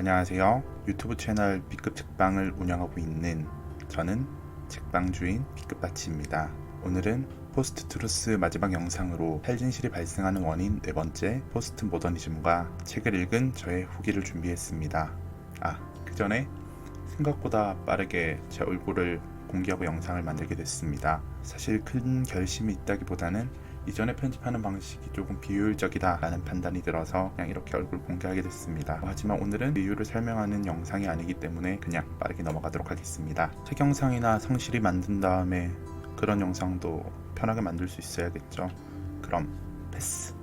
안녕하세요. 유튜브 채널 B급 책방을 운영하고 있는 저는 책방 주인 B급 바치입니다. 오늘은 포스트 트루스 마지막 영상으로 탈진실이 발생하는 원인 네 번째 포스트 모더니즘과 책을 읽은 저의 후기를 준비했습니다. 아, 그 전에 생각보다 빠르게 제 얼굴을 공개하고 영상을 만들게 됐습니다. 사실 큰 결심이 있다기보다는 이전에 편집하는 방식이 조금 비효율적이다라는 판단이 들어서 그냥 이렇게 얼굴 공개하게 됐습니다. 하지만 오늘은 이유를 설명하는 영상이 아니기 때문에 그냥 빠르게 넘어가도록 하겠습니다. 책 영상이나 성실히 만든 다음에 그런 영상도 편하게 만들 수 있어야겠죠. 그럼 패스.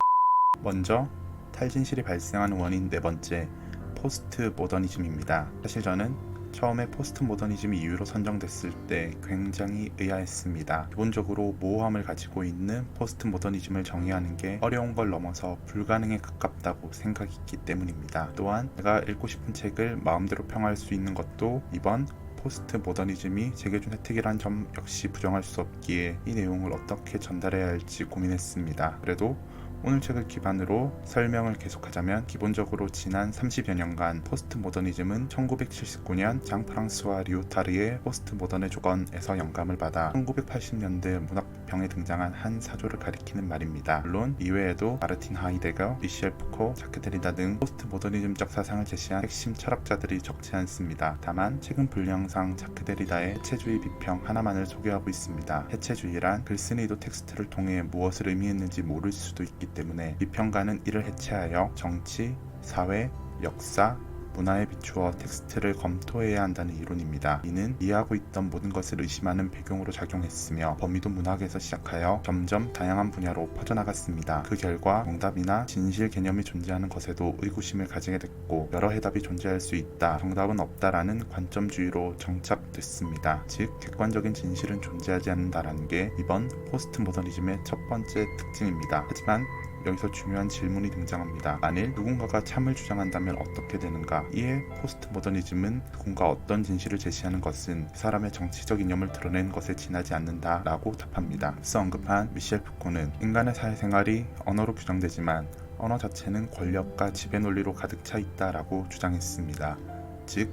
먼저 탈진실이 발생하는 원인 네 번째 포스트 모더니즘입니다. 사실 저는 처음에 포스트 모더니즘이 이유로 선정됐을 때 굉장히 의아했습니다. 기본적으로 모호함을 가지고 있는 포스트 모더니즘을 정의하는 게 어려운 걸 넘어서 불가능에 가깝다고 생각했기 때문입니다. 또한 제가 읽고 싶은 책을 마음대로 평할 수 있는 것도 이번 포스트 모더니즘이 제게 준 혜택이란 점 역시 부정할 수 없기에 이 내용을 어떻게 전달해야 할지 고민했습니다. 그래도 오늘 책을 기반으로 설명을 계속하자면 기본적으로 지난 30여 년간 포스트 모더니즘은 1979년 장 프랑스와 리오타르의 포스트 모던의 조건에서 영감을 받아 1980년대 문학병에 등장한 한 사조를 가리키는 말입니다. 물론 이외에도 마르틴 하이데거, 미셸 푸코, 자크 데리다 등 포스트 모더니즘적 사상을 제시한 핵심 철학자들이 적지 않습니다. 다만 최근 분량상 자크 데리다의 해체주의 비평 하나만을 소개하고 있습니다. 해체주의란 글쓴이도 텍스트를 통해 무엇을 의미했는지 모를 수도 있기 때문에 비평가는 이를 해체하여 정치, 사회, 역사, 문화에 비추어 텍스트를 검토해야 한다는 이론입니다. 이는 이해하고 있던 모든 것을 의심하는 배경으로 작용했으며 범위도 문학에서 시작하여 점점 다양한 분야로 퍼져나갔습니다. 그 결과 정답이나 진실 개념이 존재하는 것에도 의구심을 가지게 됐고 여러 해답이 존재할 수 있다, 정답은 없다라는 관점주의로 정착됐습니다. 즉 객관적인 진실은 존재하지 않는다라는 게 이번 포스트 모더니즘의 첫 번째 특징입니다. 하지만 여기서 중요한 질문이 등장합니다. 만일 누군가가 참을 주장한다면 어떻게 되는가? 이에 포스트 모더니즘은 누군가 어떤 진실을 제시하는 것은 그 사람의 정치적 이념을 드러낸 것에 지나지 않는다 라고 답합니다. 앞서 언급한 미셸 푸코는 인간의 사회생활이 언어로 규정되지만 언어 자체는 권력과 지배 논리로 가득 차 있다라고 주장했습니다. 즉,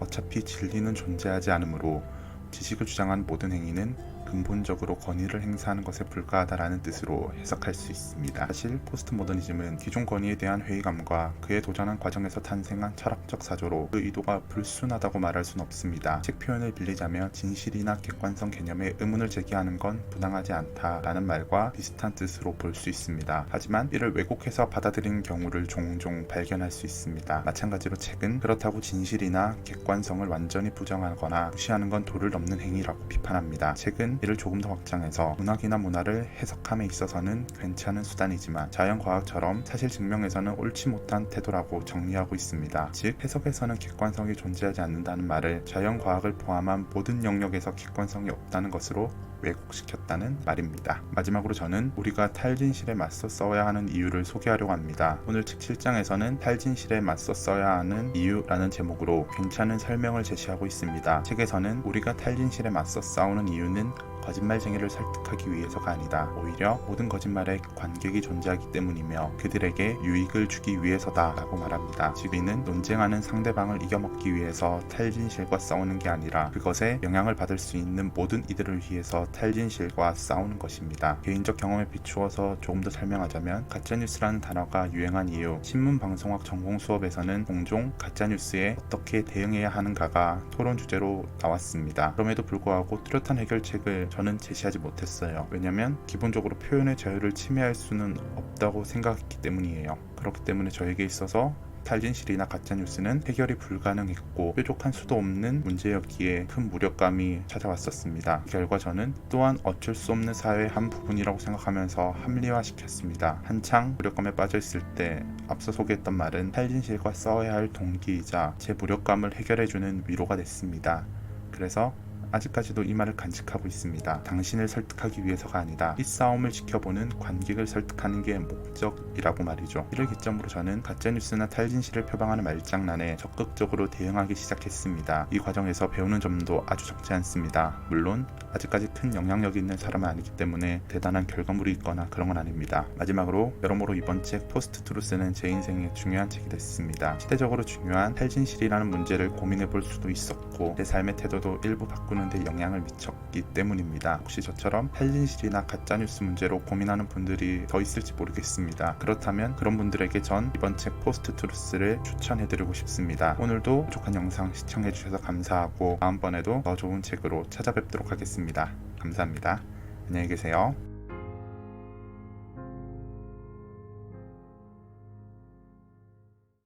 어차피 진리는 존재하지 않으므로 지식을 주장한 모든 행위는 근본적으로 권위를 행사하는 것에 불과하다라는 뜻으로 해석할 수 있습니다. 사실 포스트 모더니즘은 기존 권위에 대한 회의감과 그에 도전한 과정에서 탄생한 철학적 사조로 그 의도가 불순하다고 말할 수는 없습니다. 책 표현을 빌리자면 진실이나 객관성 개념에 의문을 제기하는 건 부당하지 않다라는 말과 비슷한 뜻으로 볼 수 있습니다. 하지만 이를 왜곡해서 받아들이는 경우를 종종 발견할 수 있습니다. 마찬가지로 책은 그렇다고 진실이나 객관성을 완전히 부정하거나 무시하는 건 도를 넘는 행위라고 비판합니다. 책은 이를 조금 더 확장해서 문학이나 문화를 해석함에 있어서는 괜찮은 수단이지만 자연과학처럼 사실 증명에서는 옳지 못한 태도라고 정리하고 있습니다. 즉 해석에서는 객관성이 존재하지 않는다는 말을 자연과학을 포함한 모든 영역에서 객관성이 없다는 것으로 왜곡시켰다는 말입니다. 마지막으로 저는 우리가 탈진실에 맞서 써야 하는 이유를 소개하려고 합니다. 오늘 책 7장에서는 탈진실에 맞서 써야 하는 이유라는 제목으로 괜찮은 설명을 제시하고 있습니다. 책에서는 우리가 탈진실에 맞서 싸우는 이유는 거짓말쟁이를 설득하기 위해서가 아니다. 오히려 모든 거짓말에 관객이 존재하기 때문이며 그들에게 유익을 주기 위해서다 라고 말합니다. 지비는 논쟁하는 상대방을 이겨먹기 위해서 탈진실과 싸우는 게 아니라 그것에 영향을 받을 수 있는 모든 이들을 위해서 탈진실과 싸우는 것입니다. 개인적 경험에 비추어서 조금 더 설명하자면 가짜뉴스라는 단어가 유행한 이후 신문 방송학 전공 수업에서는 종종 가짜뉴스에 어떻게 대응해야 하는가가 토론 주제로 나왔습니다. 그럼에도 불구하고 뚜렷한 해결책을 저는 제시하지 못했어요. 왜냐면 기본적으로 표현의 자유를 침해할 수는 없다고 생각했기 때문이에요. 그렇기 때문에 저에게 있어서 탈진실이나 가짜뉴스는 해결이 불가능했고 뾰족한 수도 없는 문제였기에 큰 무력감이 찾아왔었습니다. 그 결과 저는 또한 어쩔 수 없는 사회의 한 부분이라고 생각하면서 합리화시켰습니다. 한창 무력감에 빠져 있을 때 앞서 소개했던 말은 탈진실과 싸워야 할 동기이자 제 무력감을 해결해주는 위로가 됐습니다. 그래서 아직까지도 이 말을 간직하고 있습니다. 당신을 설득하기 위해서가 아니다. 이 싸움을 지켜보는 관객을 설득하는 게 목적이라고 말이죠. 이를 기점으로 저는 가짜뉴스나 탈진실을 표방하는 말장난에 적극적으로 대응하기 시작했습니다. 이 과정에서 배우는 점도 아주 적지 않습니다. 물론 아직까지 큰 영향력이 있는 사람은 아니기 때문에 대단한 결과물이 있거나 그런 건 아닙니다. 마지막으로 여러모로 이번 책 포스트 트루스는 제 인생의 중요한 책이 됐습니다. 시대적으로 중요한 탈진실이라는 문제를 고민해 볼 수도 있었고 내 삶의 태도도 일부 바꾸 는데 영향을 미쳤기 때문입니다. 혹시 저처럼 탈진실이나 가짜뉴스 문제로 고민하는 분들이 더 있을지 모르겠습니다. 그렇다면 그런 분들에게 전 이번 책 포스트 트루스를 추천해드리고 싶습니다. 오늘도 부족한 영상 시청해주셔서 감사하고 다음번에도 더 좋은 책으로 찾아뵙도록 하겠습니다. 감사합니다. 안녕히 계세요.